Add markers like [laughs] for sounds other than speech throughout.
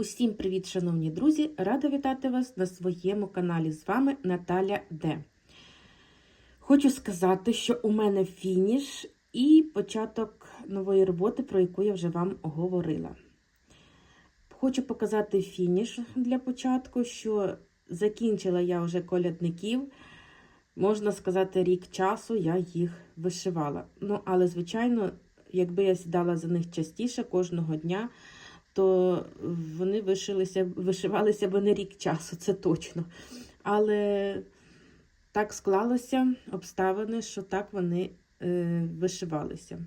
Усім привіт, шановні друзі! Рада вітати вас на своєму каналі. З вами Наталя Д. Хочу сказати, що у мене фініш і початок нової роботи, про яку я вже вам говорила. Хочу показати фініш для початку, що закінчила я вже колядників. Можна сказати, рік часу я їх вишивала. Ну, але, звичайно, якби я сідала за них частіше кожного дня, то вони вишилися, вишивалися б не рік часу, це точно. Але так склалося обставини, що так вони е, вишивалися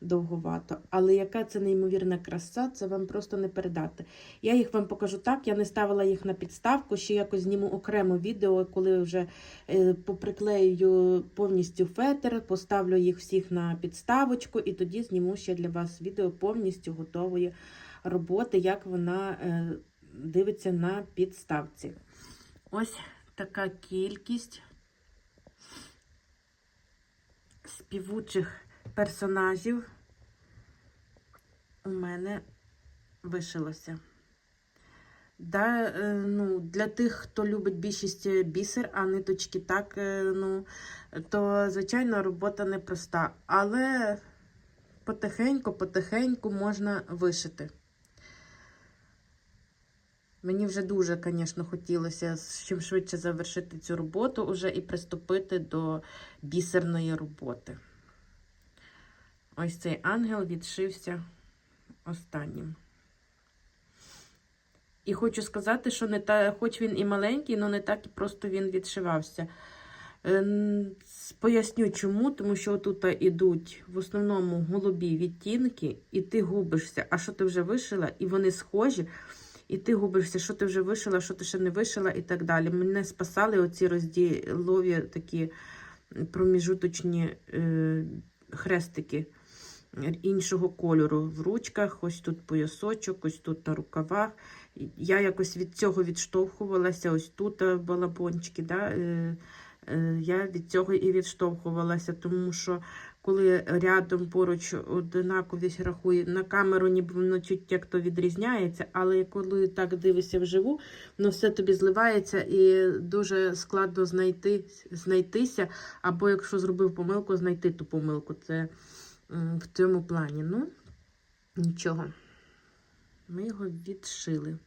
довговато. Але яка це неймовірна краса, це вам просто не передати. Я їх вам покажу так, я не ставила їх на підставку, ще якось зніму окремо відео, коли вже е, поприклею повністю фетр, поставлю їх всіх на підставочку, і тоді зніму ще для вас відео повністю готової роботи, як вона е, дивиться на підставці. Ось така кількість співучих персонажів у мене вишилося. Да, е, ну, Для тих, хто любить більшість бісер, а ниточки так, е, ну, то, звичайно, робота непроста. Але потихеньку-потихеньку можна вишити. Мені вже дуже, звісно, хотілося чим швидше завершити цю роботу уже і приступити до бісерної роботи. Ось цей ангел відшився останнім. І хочу сказати, що не та, хоч він і маленький, але не так і просто він відшивався. Поясню чому, тому що тут йдуть в основному голубі відтінки, і ти губишся, а що ти вже вишила, і вони схожі, і ти губишся, що ти вже вишила, що ти ще не вишила, і так далі. Мене спасали оці розділові такі проміжуточні е, хрестики іншого кольору в ручках, ось тут поясочок, ось тут на рукавах. Я якось від цього відштовхувалася, ось тут балабончики. Да? Е, е, я від цього і відштовхувалася, тому що коли рядом поруч однаковість рахує, на камеру ніби воно чуть як відрізняється, але коли так дивишся вживу, воно все тобі зливається і дуже складно знайти, знайтися, або якщо зробив помилку, знайти ту помилку. Це в цьому плані. Ну, нічого. Ми його відшили.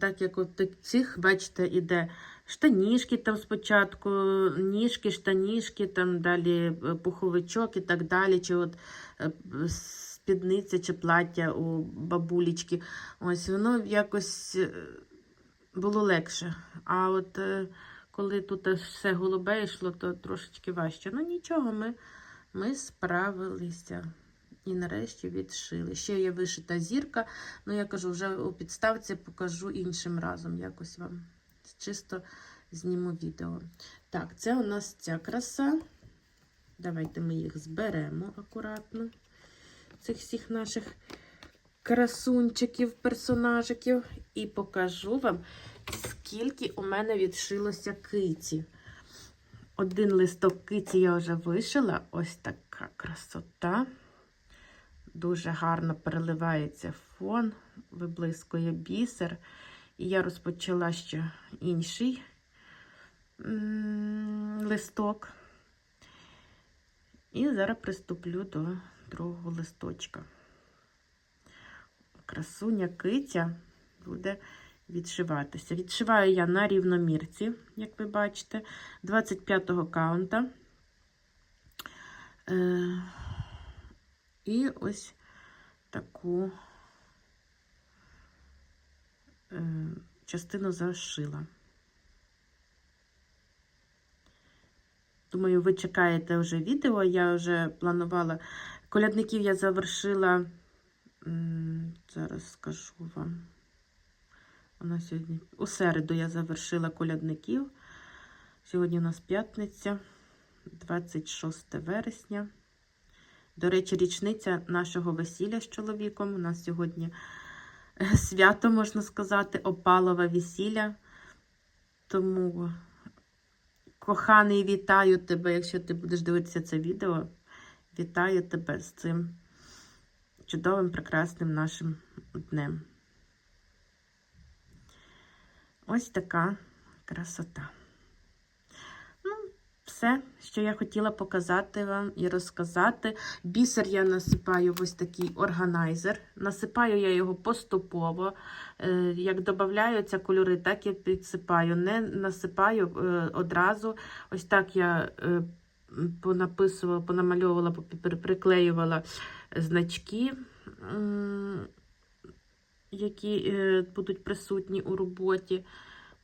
Так як от цих, бачите, іде штанішки там спочатку, ніжки, штанішки, там далі е, пуховичок і так далі, чи от е, спідниця чи плаття у бабулічки. Ось воно якось е, було легше. А от коли тут все голубе йшло, то трошечки важче. Ну нічого, ми, ми справилися. І нарешті відшили. Ще є вишита зірка, ну я кажу, вже у підставці покажу іншим разом. Якось вам чисто зніму відео. Так, це у нас ця краса. Давайте ми їх зберемо акуратно. Цих всіх наших красунчиків, персонажиків. І покажу вам, скільки у мене відшилося киці. Один листок киці я вже вишила. Ось така красота. Дуже гарно переливається фон, виблискує бісер. І я розпочала ще інший листок. І зараз приступлю до другого листочка. Красуня киця буде відшиватися. Відшиваю я на рівномірці, як ви бачите, 25-го каунта. Е, і ось таку е, частину зашила. Думаю, ви чекаєте вже відео. Я вже планувала. Колядників я завершила, зараз скажу вам. Вона сьогодні, у середу я завершила колядників. Сьогодні у нас п'ятниця, 26 вересня. До речі, річниця нашого весілля з чоловіком. У нас сьогодні е, свято, можна сказати, опалове весілля. Тому, коханий, вітаю тебе, якщо ти будеш дивитися це відео. Вітаю тебе з цим чудовим, прекрасним нашим днем. Ось така красота. Ну, все, що я хотіла показати вам і розказати. Бісер я насипаю в ось такий органайзер. Насипаю я його поступово. Е, Як додаються кольори, так і підсипаю. Не насипаю е, одразу. Ось так я е, понаписувала, понамальовувала, приклеювала значки, які е, будуть присутні у роботі.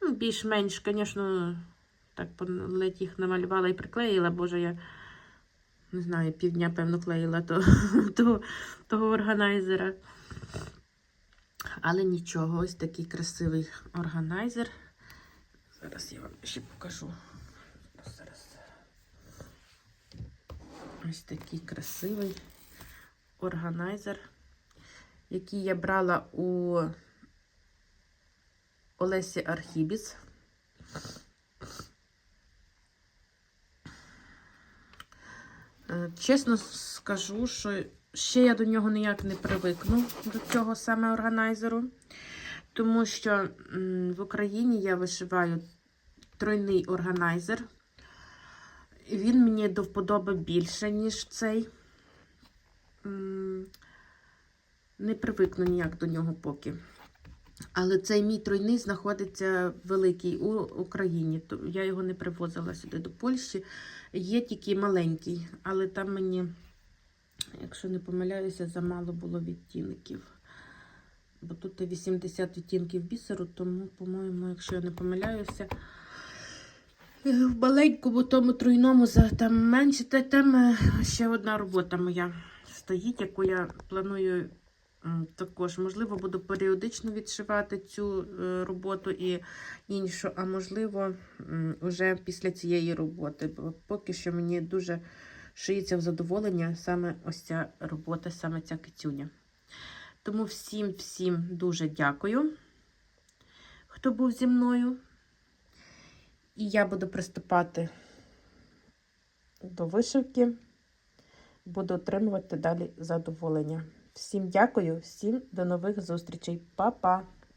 Ну, більш-менш, звісно, так ледь їх намалювала і приклеїла, боже, я не знаю, півдня, певно, клеїла то, [laughs] того, того органайзера. Але нічого, ось такий красивий органайзер. Зараз я вам ще покажу. Зараз. Ось такий красивий органайзер, який я брала у Олесі Архібіс. Е, Чесно скажу, що ще я до нього ніяк не привикну до цього саме органайзеру, тому що в Україні я вишиваю тройний органайзер. І Він мені до вподоби більше, ніж цей. Не привикну ніяк до нього поки. Але цей мій тройний знаходиться великий у Україні. Я його не привозила сюди до Польщі. Є тільки маленький, але там мені, якщо не помиляюся, замало було відтінків. Бо тут і 80 відтінків бісеру, тому, по-моєму, якщо я не помиляюся, е, в маленькому тому тройному там менше, та там е, ще одна робота моя стоїть, яку я планую також. Можливо, буду періодично відшивати цю е, роботу і іншу, а можливо, м, уже після цієї роботи. Бо поки що мені дуже шиється в задоволення саме ось ця робота, саме ця кицюня. Тому всім, всім дуже дякую, хто був зі мною. І я буду приступати до вишивки, буду отримувати далі задоволення. Всім дякую, всім до нових зустрічей. Па-па!